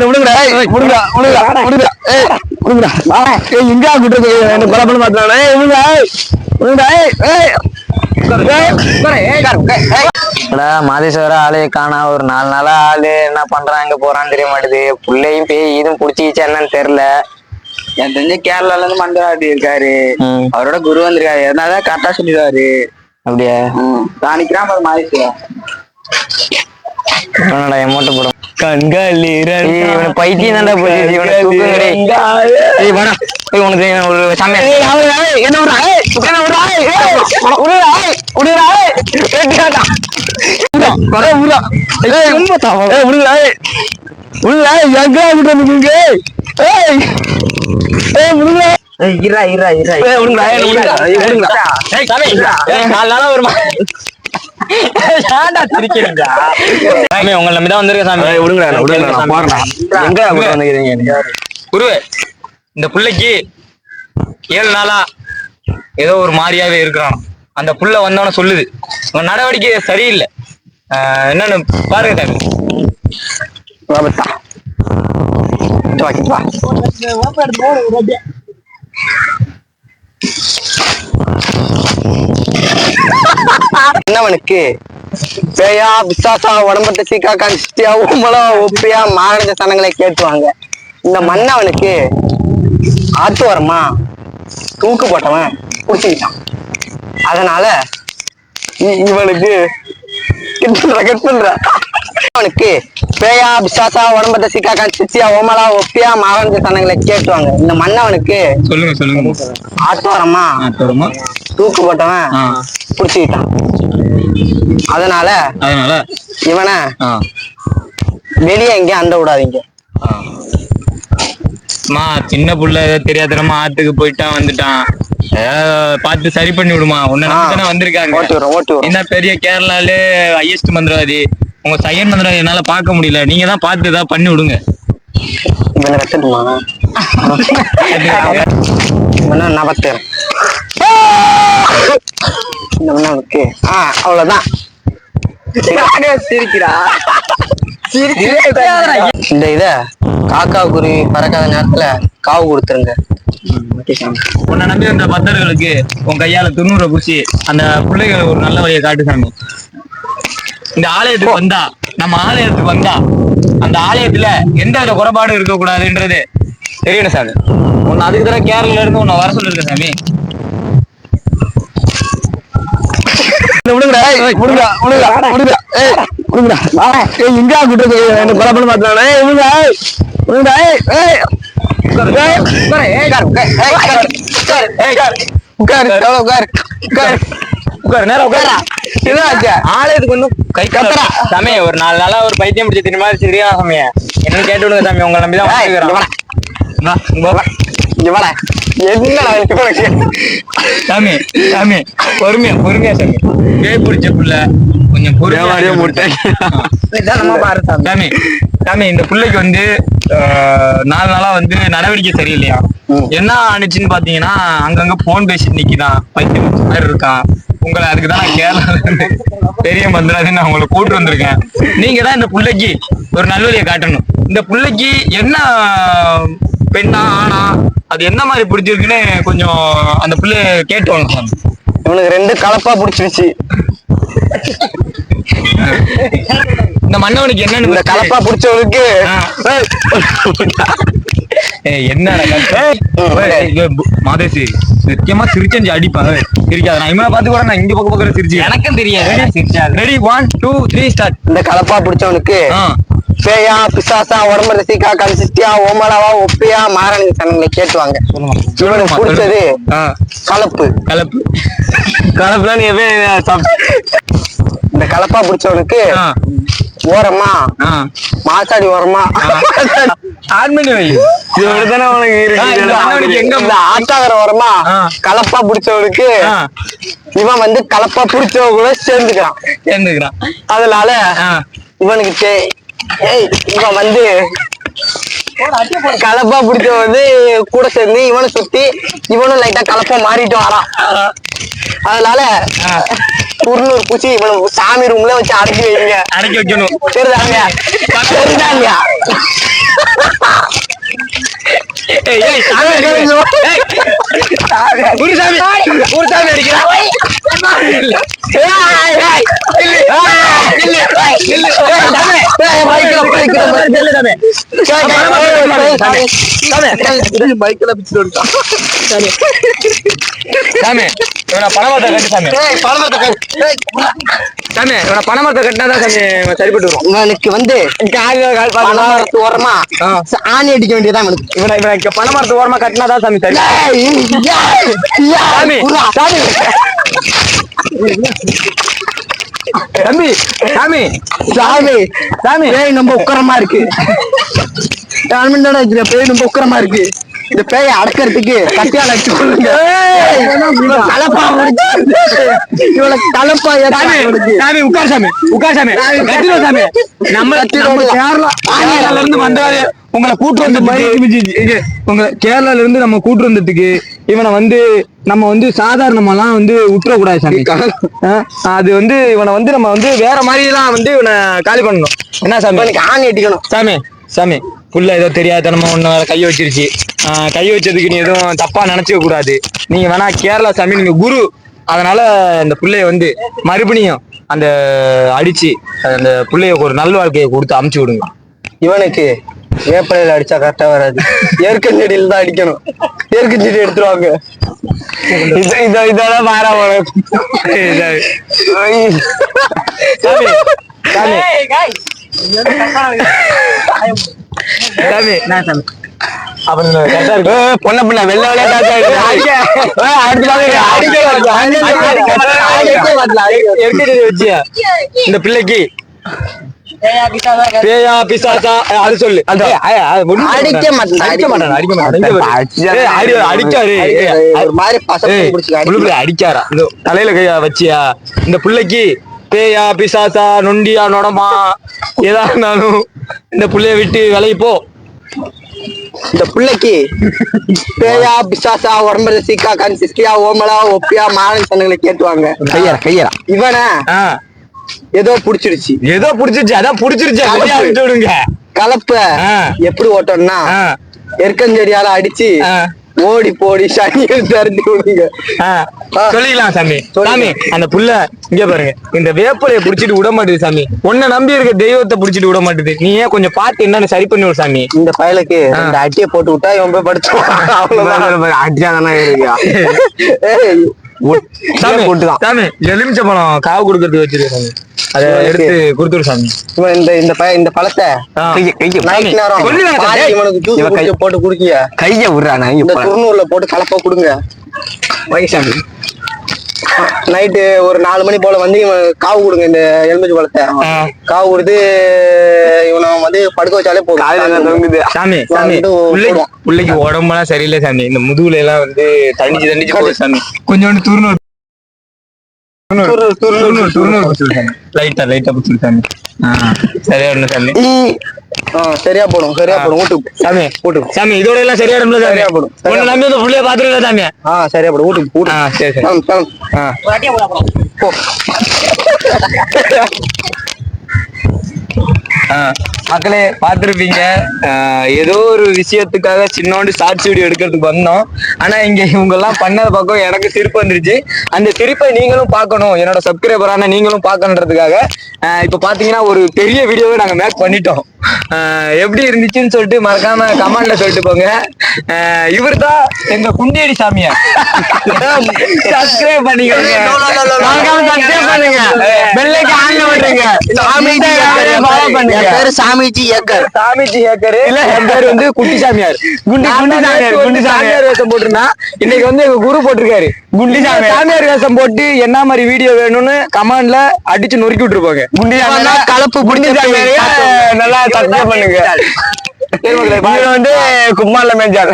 எங்க கூட்டு என்ன கொலை பண்ண மாட்டானே ஏய் மாதேஸ்வர ஆளே காணா ஒரு நாலு நாளா ஆளு என்ன பண்றான் எங்க போறான்னு தெரிய மாட்டேது. புள்ளையும் பேய் இதுவும் புடிச்சிக்கிச்சு என்னன்னு தெரியல. எனக்கு தெரிஞ்ச கேரளால இருந்து மண்டவாடி இருக்காரு. அவரோட குரு வந்திருக்காரு. எதனால கரெக்டா சொல்லிடுவாரு. அப்படியா? தானிக்கிறான் ஒரு மாதிரி என்னடா எமோட்ட போடும்? கண்களி ஏய், இவனுக்கு பைத்தியம் தான்டா போச்சு. இவனை தூக்குங்கடே ஏய் வாடா. போய் உனக்கு ஒரு சமையல் ஏய் ஏய் என்ன விடுறா? ஏய் என்ன ஏய் ஏய் விடுடா ஏய் விடுடா ஏய். வெட்டியாடா விடுடா விடுடா ஏய் ரொம்ப தவறு ஏய் விடுடா ஏய். விடுடா ஏய் எங்க கூட்டு வந்துங்க ஏய் ஏய் விடுடா இரா இரா இரா ஏய் விடுடா ஏய் விடுடா ஏய் விடுடா ஏய் ஏய் நாளா வருமா? ஏன்டா சிரிக்கிறீங்க? சாமி உங்களை நம்பி தான் வந்திருக்கேன் சாமி. விடுங்கடா என்ன விடுங்கடா நான் போறேன்டா எங்க கூட்டு வந்துக்கிறீங்க குருவே இந்த புள்ளைக்கு ஏழு நாளா ஏதோ ஒரு மாதிரியாவே இருக்கிறான். அந்த புள்ள வந்தவன சொல்லுது. உன் நடவடிக்கை சரியில்லை. என்னன்னு பாருங்க வாபத்தா வா. என்னவனுக்கு? பேயா பிசாசா உடம்பத்த சீக்கா கடிச்சிட்டியா உமலா ஒப்பியா மாகடிச்ச சனங்களை கேட்டுவாங்க. இந்த மன்னவனுக்கு ஆத்து வரமா தூக்கு போட்டவன் குடிச்சுக்கிட்டான். அதனால இவனுக்கு கிட்டுறா பண்ற. அவனுக்கு பேயா பிசாசா உடம்பட்ட சீக்கா கடிச்சிட்டியா ஓமலா ஒப்பியா மாகடிச்ச சனங்களை கேட்டுவாங்க. இந்த மன்னவனுக்கு சொல்லுங்க சொல்லுங்க. ஆத்து வரமா தருமா தூக்கு போட்டவன் புடிச்சுக்கிட்டான். அதனால அதனால? இவனை வெளியே எங்கேயும் அண்ட விடாதீங்க. அம்மா சின்ன புள்ள ஏதோ தெரியாதனமா ஆத்துக்கு போயிட்டான் வந்துட்டான். பார்த்து சரி பண்ணி விடுமா உன்னை வந்திருக்காங்க. என்ன பெரிய கேரளாலே ஹையஸ்ட் மந்திரவாதி. உங்க சையன் மந்திரவாதி என்னால பார்க்க முடியல. நீங்க தான் பார்த்து ஏதாவது பண்ணி விடுங்க. மன்னனுக்கு ஆ அவ்வளவுதான். சிரிக்கிறா? இந்த இத காக்கா குருவி பறக்காத நேரத்துல காவு கொடுத்துருங்க. உன்னை நம்பி வந்த பக்தர்களுக்கு உன் கையால துண்ணூரை குடிச்சு அந்த பிள்ளைகள் ஒரு நல்ல வழியை காட்டு சாமி. இந்த ஆலயத்துக்கு வந்தா நம்ம ஆலயத்துக்கு வந்தா அந்த ஆலயத்துல எந்த வித குறைபாடும் இருக்கக்கூடாதுன்றது தெரியணும் சாமி உன்னை அதுக்கு தர கேரளால இருந்து உன்னை வர சொல்லிருக்கேன் சாமி எங்க கூட்டு என்ன பண்ண மாட்டானே ஏய் விடுங்கடா ஏய் உட்காரு, உட்காரு, உட்காரு, உட்காரு, உட்காரு, உட்காரு, நேரம் உட்காரு. என்னாச்சு? ஆலயத்துக்கு வந்து கை கத்துறா. சாமி ஒரு நாலு நாளா ஒரு பைத்தியம் பிடிச்ச திரும்ப சரியா சாமி என்னன்னு கேட்டு விடுங்க சாமி உங்களை நம்பி தான்? சாமி சாமி பொறுமையா பொறுமையா சாமி. பேய் பிடிச்ச புள்ள கொஞ்சம் பொறுமையா பாரு சாமி. சாமி இந்த பிள்ளைக்கு வந்து ஆஹ், நாலு நாளா வந்து நடவடிக்கை சரியில்லையா. என்ன ஆனிச்சுன்னு பாத்தீங்கன்னா அங்கங்க போன் பேசிட்டு நிக்கிறான் பைத்தியம் பிடிச்ச மாதிரி இருக்கான். உங்களை அதுக்கு தான் இருந்து பெரிய மந்திராதி நான் உங்களை கூட்டு வந்திருக்கேன். நீங்க தான் இந்த பிள்ளைக்கு ஒரு நல்வழியை காட்டணும். இந்த பிள்ளைக்கு என்ன பெண்ணா ஆனா அது என்ன மாதிரி பிடிச்சிருக்குன்னு கொஞ்சம் அந்த பிள்ளைய கேட்டு வாங்க இவனுக்கு ரெண்டு கலப்பா பிடிச்சிருச்சு. இந்த மன்னவனுக்கு என்னன்னு இந்த கலப்பா பிடிச்சவனுக்கு பு- மாதேசி சத்தியமா சிரிச்சஞ்சி அடிப்பாங்க சிரிக்காத. நான் இவனை பார்த்து கூட நான் இங்க பக்கம் பக்கம் சிரிச்சு எனக்கும் தெரியாது. Ready one two three start இந்த கலப்பா பிடிச்சவனுக்கு பேயா பிசாசா உடம்புல சீக்கா கன்சிஸ்டியா ஓமலாவா ஒப்பியா மாரணி சனங்களை கேட்டுவாங்க. இவனுக்கு பிடிச்சது கலப்பு. கலப்பு. கலப்புல நீ இந்த கலப்பா பிடிச்சவனுக்கு ஆ, ஓரமா. மாசாடி ஓரமா. ஆன் பண்ணி வை இவனுக்குதானே உனக்கு எங்க ஆட்டாகர ஓரமா. கலப்பா பிடிச்சவனுக்கு இவன் வந்து கலப்பா பிடிச்சவ கூட சேர்ந்துக்கிறான். சேர்ந்துக்கிறான். அதனால. இவனுக்கு இவன் வந்து கலப்பா பிடிச்ச வந்து கூட சேர்ந்து இவனை சுத்தி இவனும் லைட்டா கலப்பா மாறிட்டு வரான். அதனால குறுநூறு பூச்சி இவ்வளவு சாமி ரூம்ல வச்சு அடக்கி வைங்க. அடக்கி வைக்கணும். சரிதாங்க சரிதாங்க ஏய் சாமி குருசாமி குருசாமி அடிக்கிறான். பைக்ல, சாமி. சாமி பணமரத்தை கட்டு சாமி இவனை பணமரத்தை கட்டினா சாமி சரிப்பட்டு வரும் இவனுக்கு வந்து பணமரத்து ஓரமா ஆணி அடிக்க வேண்டியதான் இவனுக்கு இவனை இவனை பணமரத்து ஓரமா கட்டினா தான் சாமி சரி சாமி சாமி தம்பி சாமி சாமி சாமி. பேய் ரொம்ப உக்கரமா இருக்கு. டால்மெண்டோட பேய் ரொம்ப உக்கரமா இருக்கு. இந்த பேயை அடக்கிறதுக்கு கத்தியால அடிச்சு கொள்ளுங்க முடிச்சு. இவனுக்கு கலப்பா சாமி உட்கார் சாமி உட்கார் சாமி. சாமி நம்ம கேரளா இருந்து வந்தாரு உங்களை கூட்டு வந்ததுக்கு உங்க கேரளால இருந்து நம்ம கூட்டு வந்ததுக்கு இவனை வந்து நம்ம வந்து சாதாரணமாலாம் வந்து விட்டுறக்கூடாது சாமி. அது வந்து இவனை வந்து நம்ம வந்து வேற மாதிரி எல்லாம் வந்து இவனை காலி பண்ணணும். என்ன சாமி? ஆணி அடிக்கணும் சாமி சாமி புள்ள ஏதோ தெரியாதனமா ஒண்ணு வேற கை வச்சிருச்சு. கை வச்சதுக்கு நீ எதுவும் தப்பா நினைச்சுக்க கூடாது. நீங்க வேணா கேரளா சாமி நீங்க குரு. அதனால இந்த புள்ளைய வந்து மறுபடியும் அந்த அடிச்சு அந்த புள்ளைய ஒரு நல்ல வாழ்க்கையை கொடுத்து அமுச்சு விடுங்க. இவனுக்கு வேப்பலையில அடிச்சா கரெக்டா வராது. ஏற்கஞ்செடியில் தான் அடிக்கணும். ஏற்கஞ்செடி எடுத்துருவாங்க. இது- இது இதெல்லாம் மாறா பொண்ண பிள்ளை வெள்ள வச்சியா? இந்த பிள்ளைக்கு. பேயா பிசாசா அது சொல்லு. அடிக்க மாட்டேன், அடிக்க மாட்டான் அடிக்க மாட்டான். ஒரு மாதிரி அடிக்காரா? இந்த தலையில கையா வச்சியா? இந்த பிள்ளைக்கு பேயா பிசாசா நொண்டியா நொடமா ஏதா இருந்தாலும் இந்த புள்ளைய விட்டு விலகி போ. இந்த பிள்ளைக்கு பேயா பிசாசா உடம்புல சீக்கா கண் சிஸ்டியா ஓமலா ஒப்பியா மாலன் சொன்னங்களை கேட்டுவாங்க. கையரா கையரா இவனை? ஏதோ புடிச்சிருச்சு ஏதோ புடிச்சிருச்சு அதான் புடிச்சிருச்சு விட்டு விடுங்க. கலப்ப. எப்படி ஓட்டணும்னா ஆ, எற்கஞ்செடியால அடிச்சு ஓடி போடி சனியை திரட்டி விடுங்க. சொல்லிக்கலாம் சாமி. சாமி அந்த புள்ள இங்க பாருங்க. இந்த வேப்பிலைய புடிச்சிட்டு விட மாட்டேது சாமி. உன்னை நம்பி இருக்க தெய்வத்தை புடிச்சிட்டு விட மாட்டேது. நீ ஏன் கொஞ்சம் பார்த்து என்னன்னு சரி பண்ணி விடு சாமி. இந்த பயலுக்கு இந்த அட்டியை போட்டு விட்டா இவன் போய் அவ்வளவுதான். ஏய், சாமி போட்டுதான் சாமி எலுமிச்சை பழம் காவு கொடுக்கறதுக்கு வச்சிருக்க சாமி. அதை எடுத்து கொடுத்துரு சாமி. இந்த இந்த இந்த பழத்தை. இவனுக்கு போட்டு குடிக்கிய? கைய விடுறானா இந்த இப்ப குறுநூர்ல போட்டு கலப்பா கொடுங்க. வயசாமி நைட்டு ஒரு நாலு மணி போல வந்து இவன் காவு கொடுங்க இந்த எலுமிச்சை பழத்தை. காவு கொடுத்து இவனை வந்து படுக்க வச்சாலே போதும். தொங்குது சாமி சாமி பிள்ளைக்கு உடம்பெல்லாம் சரியில்லை சாமி. இந்த முதுகுல எல்லாம் வந்து தண்ணிச்சு தண்ணிச்சு போகுது சாமி. கொஞ்சோண்டு துருநூறு. லைட்டா லைட்டா சாமி. ஆ, சரியா இருந்த சாமி. சரியா போடும் சரியா போடும். வீட்டுக்கு சாமி வீட்டு சாமி இதோட எல்லாம் சரியா இடம்ல சரியா போடும். உன்னை நம்பி வந்து புள்ளைய பாத்துருக்கல சாமி? ஆ சரியா போடும். வீட்டுக்கு வீட்டு ஆ சரி சரி. கிளம்பு கிளம்பு ஆ. போ. மக்களே பார்த்துருப்பீங்க ஏதோ ஒரு விஷயத்துக்காக சின்னோண்டு ஷார்ட்ஸ் வீடியோ எடுக்கிறதுக்கு வந்தோம். ஆனா இங்க இவங்க எல்லாம் பண்ணத பக்கம் எனக்கு சிரிப்பு வந்துருச்சு. அந்த சிரிப்பை நீங்களும் பார்க்கணும். என்னோட சப்ஸ்கிரைபரான நீங்களும் பார்க்கணுன்றதுக்காக இப்ப பாத்தீங்கன்னா ஒரு பெரிய வீடியோவை நாங்க மேக் பண்ணிட்டோம். எப்படி இருந்துச்சுன்னு சொல்லிட்டு மறக்காம கமெண்ட்ல சொல்லிட்டு போங்க. இவர் தான் எங்க குண்டியடி சாமியார். சப்ஸ்கிரைப் பண்ணிக்கோங்க. மறக்காம சப்ஸ்கிரைப் பண்ணுங்க. பெல்லைக்கு ஆன்ல விட்டுருங்க சாமிஜி ஃபாலோ பண்ணுங்க. என் பேரு சாமிஜி ஏக்கர். சாமிஜி ஏக்கரு. இல்ல என் பேர் வந்து குட்டி சாமியார். குண்டி குண்டி சாமியார் குண்டி சாமியார். வேஷம் போட்டிருந்தா இன்னைக்கு வந்து எங்க குரு போட்டிருக்காரு. குண்டி சாமியார். சாமியார் வேஷம் போட்டு என்ன மாதிரி வீடியோ வேணும்னு கமெண்ட்ல அடிச்சு நொறுக்கி விட்டுருப்பாங்க குண்டி சாமியார். கலப்பு குண்டி சாமியார். நல்லா பண்ணுங்க? வந்து கும்மால மேஞ்சாள்